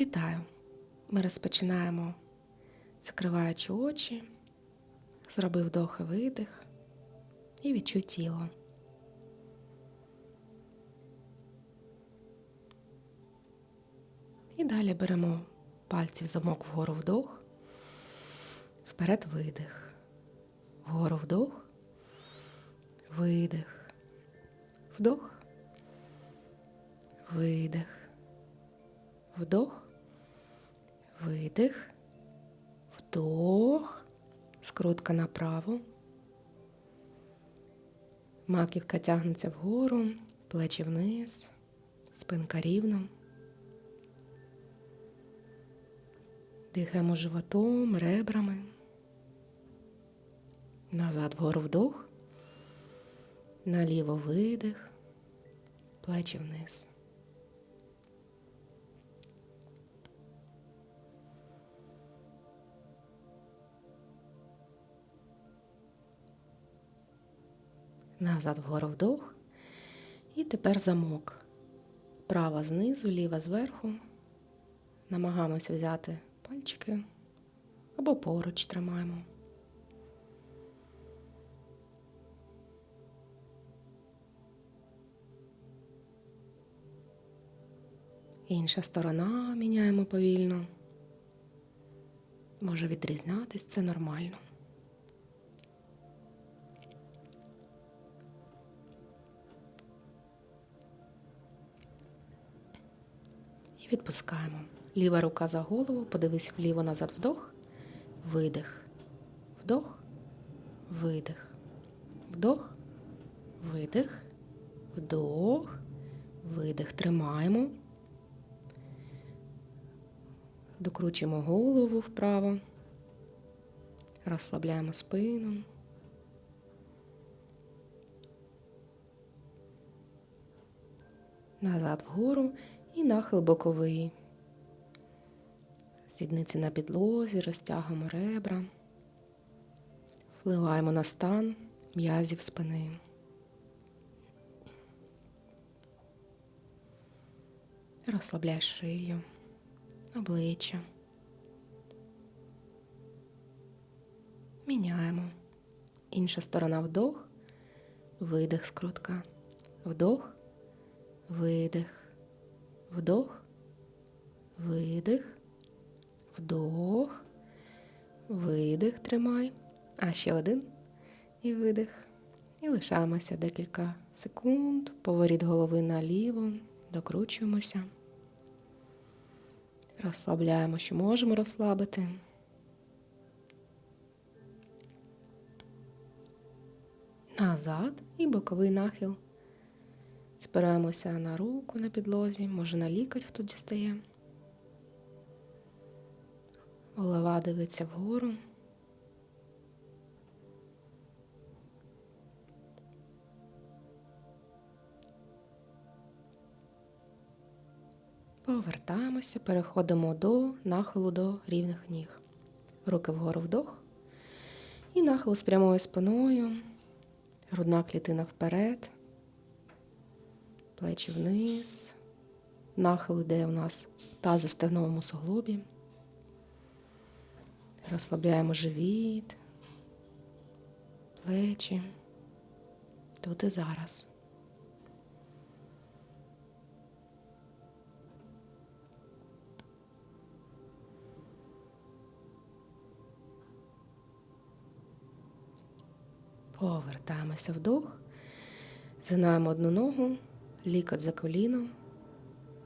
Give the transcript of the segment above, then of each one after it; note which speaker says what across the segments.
Speaker 1: Вітаю! Ми розпочинаємо, закриваючи очі, зроби вдох і видих і відчуй тіло. І далі беремо пальці в замок вгору вдох, вперед видих, вгору вдох, видих, вдох, видих, вдох. Видих, вдох, скрутка направо. Маківка тягнеться вгору, плечі вниз, спинка рівно. Дихаємо животом, ребрами. Назад вгору вдох, наліво видих, плечі вниз. Назад вгору вдох. І тепер замок. Права знизу, ліва зверху. Намагаємося взяти пальчики або поруч тримаємо. Інша сторона міняємо повільно. Може відрізнятись, це нормально. І відпускаємо. Ліва рука за голову, подивись вліво назад. Вдох, видих, вдох, видих, вдох, видих, вдох, видих. Тримаємо. Докручуємо голову вправо, розслабляємо спину. Назад вгору і нахил боковий. Сідниці на підлозі, розтягуємо ребра, впливаємо на стан м'язів спини. Розслабляй шию, обличчя. Міняємо. Інша сторона вдох, видих скрутка. Вдох, видих. Вдох, видих, вдох, видих, тримай. А ще один. І видих. І лишаємося декілька секунд. Поворіт голови наліво, докручуємося. Розслабляємо, що можемо розслабити. Назад і боковий нахил. Спираємося на руку на підлозі, може на лікоть хто дістає. Голова дивиться вгору. Повертаємося, переходимо до нахилу до рівних ніг. Руки вгору вдох. І нахил з прямою спиною, грудна клітина вперед плечі вниз. Нахил йде у нас в стегновому суглобі. Розслабляємо живіт, плечі. Тут і зараз. Повертаємося вдох, згинаємо одну ногу лікоть за коліно,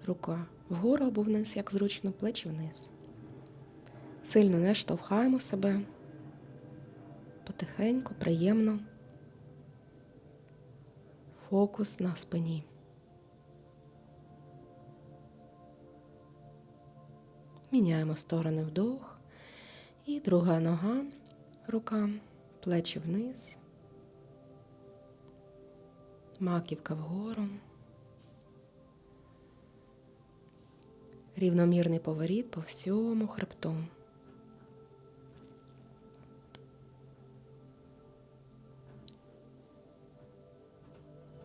Speaker 1: рука вгору або вниз, як зручно, плечі вниз. Сильно не штовхаємо себе, потихеньку, приємно. Фокус на спині. Міняємо сторони вдох. І друга нога, рука, плечі вниз, маківка вгору. Рівномірний поворіт по всьому хребту.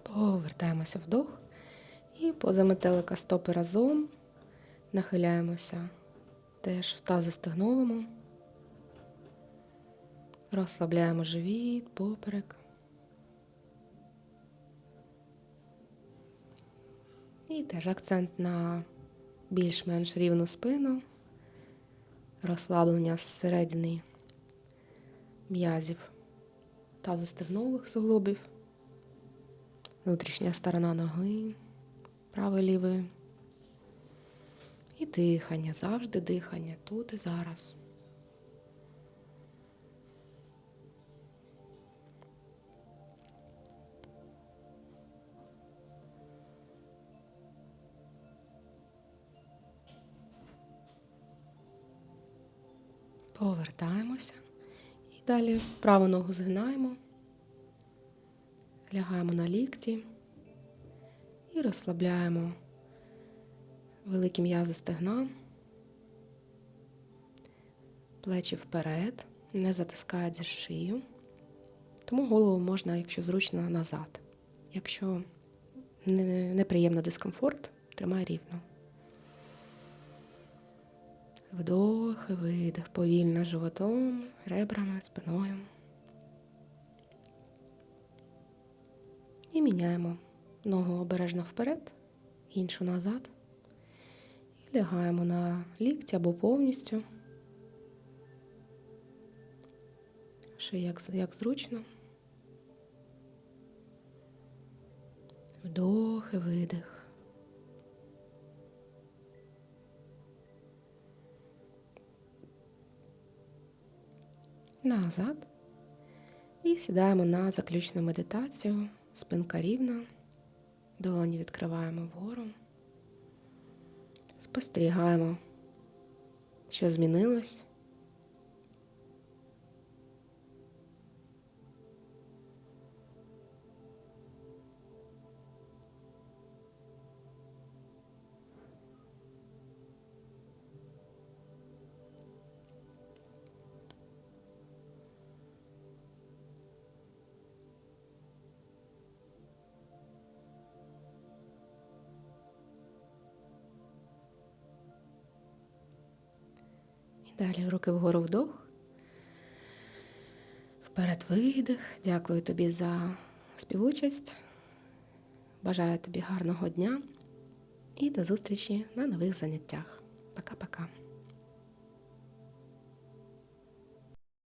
Speaker 1: Повертаємося вдох і поза метелика стопи разом. Нахиляємося теж в тазостегновому. Розслабляємо живіт, поперек. І теж акцент на більш-менш рівну спину, розслаблення зсередини м'язів та застегнових суглобів, внутрішня сторона ноги, правої лівої. І дихання, завжди дихання, тут і зараз. Повертаємося. І далі праву ногу згинаємо, лягаємо на лікті і розслабляємо великі м'язи стегна, плечі вперед, не затискають за шию. Тому голову можна, якщо зручно, назад. Якщо неприємно дискомфорт, тримай рівно. Вдох і видих повільно животом, ребрами, спиною. І міняємо ногу обережно вперед, іншу назад. І лягаємо на лікті або повністю. Ще як, як зручно. Вдох і видих. Назад. І сідаємо на заключну медитацію. Спинка рівна. Долоні відкриваємо вгору. Спостерігаємо, що змінилось. Далі руки вгору вдох. Вперед видих. Дякую тобі за співучасть. Бажаю тобі гарного дня і до зустрічі на нових заняттях. Пока-пока.